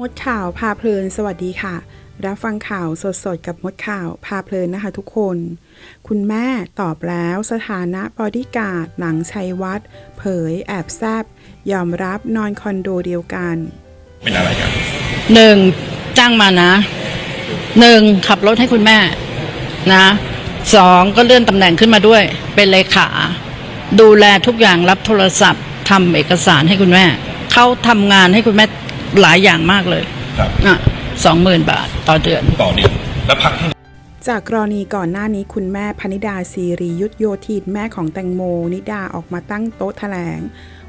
มดข่าวพาเพลินสวัสดีค่ะ รับฟังข่าวสดๆ กับมดข่าวพาเพลินนะคะทุกคน คุณแม่ตอบแล้วสถานะบอดี้การ์ดหลังชัยวัฒน์เผยแอบแซบยอมรับนอนคอนโดเดียวกัน เป็นอะไรกันหนึ่งจ้างมานะหนึ่งขับรถให้คุณแม่นะสองก็เลื่อนตำแหน่งขึ้นมาด้วย เป็นเลขา ดูแลทุกอย่างรับโทรศัพท์ทำเอกสารให้คุณแม่เขาทำงานให้คุณแม่ หลายอย่างมากเลยครับอะสองหมื่นบาทต่อเดือน ต่อเดือนแล้วพักเท่าไหร่จากกรณีก่อนหน้านี้คุณแม่พนิดาซีรียุทธโยธินแม่ของแตงโม นิดาออกมาตั้งโต๊ะแถลง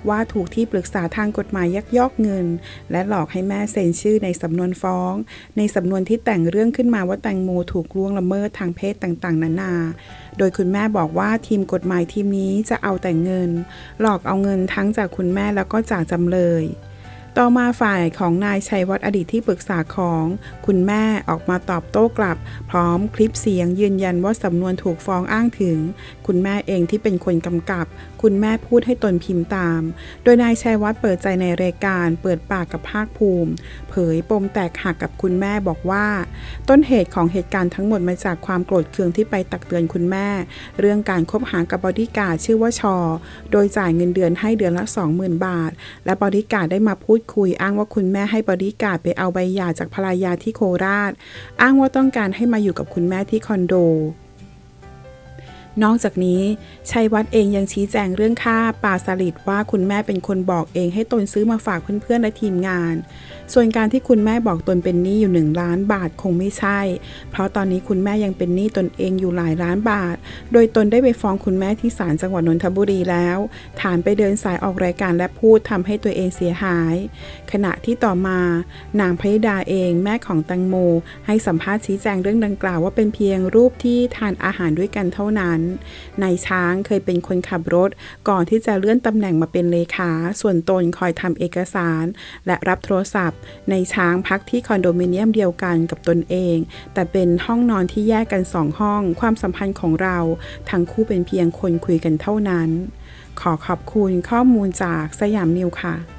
ว่าถูกที่ปรึกษาทางกฎหมายยักยอกเงิน และหลอกให้แม่เซ็นชื่อในสำนวนฟ้อง ในสำนวนที่แต่งเรื่องขึ้นมาว่าแตงโมถูกล่วงละเมิดทางเพศต่างๆ นานา โดยคุณแม่บอกว่าทีมกฎหมายทีมนี้จะเอาแต่เงิน หลอกเอาเงินทั้งจากคุณแม่แล้วก็จากจำเลย ต่อมาฝ่ายของนายชัยวัฒน์อดีตที่ปรึกษาของ คุณแม่ออกมาตอบโต้กลับ พร้อมคลิปเสียงยืนยันว่าสำนวนถูกฟ้องอ้างถึง คุณแม่เองที่เป็นคนกำกับ คุณแม่พูดให้ตนพิมพ์ตาม โดยนายชัยวัฒน์เปิดใจในรายการ เปิดปากกับภาคภูมิ เผยปมแตกหักกับคุณแม่บอกว่า ต้นเหตุของเหตุการณ์ทั้งหมดมาจากความโกรธเคืองที่ไปตักเตือนคุณแม่ เรื่องการคบหากับบอดี้การ์ดชื่อว่าชอ โดยจ่ายเงินเดือนให้เดือนละ 20,000 บาท และบอดี้การ์ดได้มาพูดคุย อ้างว่าคุณแม่ให้บริการไปเอาใบหย่าจากภรรยาที่โคราช อ้างว่าต้องการให้มาอยู่กับคุณแม่ที่คอนโด นอกจากนี้ชัยวัฒน์เองยังชี้แจงเรื่องค่าปลาสลิดว่าคุณแม่เป็นคนบอกเองให้ตนซื้อมาฝากเพื่อนๆและทีมงาน ส่วนการที่คุณแม่บอกตนเป็นหนี้อยู่หนึ่งล้านบาทคงไม่ใช่ เพราะตอนนี้คุณแม่ยังเป็นหนี้ตนเองอยู่หลายล้านบาท โดยตนได้ไปฟ้องคุณแม่ที่ศาลจังหวัดนนทบุรีแล้ว ฐานไปเดินสายออกรายการและพูดทำให้ตัวเองเสียหาย ขณะที่ต่อมา นางพนิดาเองแม่ของตังโม ให้สัมภาษณ์ชี้แจงเรื่องดังกล่าวว่าเป็นเพียงรูปที่ทานอาหารด้วยกันเท่านั้นนายช้างเคยเป็นคนขับรถ ก่อนที่จะเลื่อนตำแหน่งมาเป็นเลขา ส่วนตนคอยทำเอกสาร และรับโทรศัพท์ในช้างพักที่คอนโดมิเนียมเดียวกันกับตนเอง แต่เป็นห้องนอนที่แยกกันสองห้อง ความสัมพันธ์ของเรา ทั้งคู่เป็นเพียงคนคุยกันเท่านั้น ขอขอบคุณข้อมูลจากสยามนิวค่ะ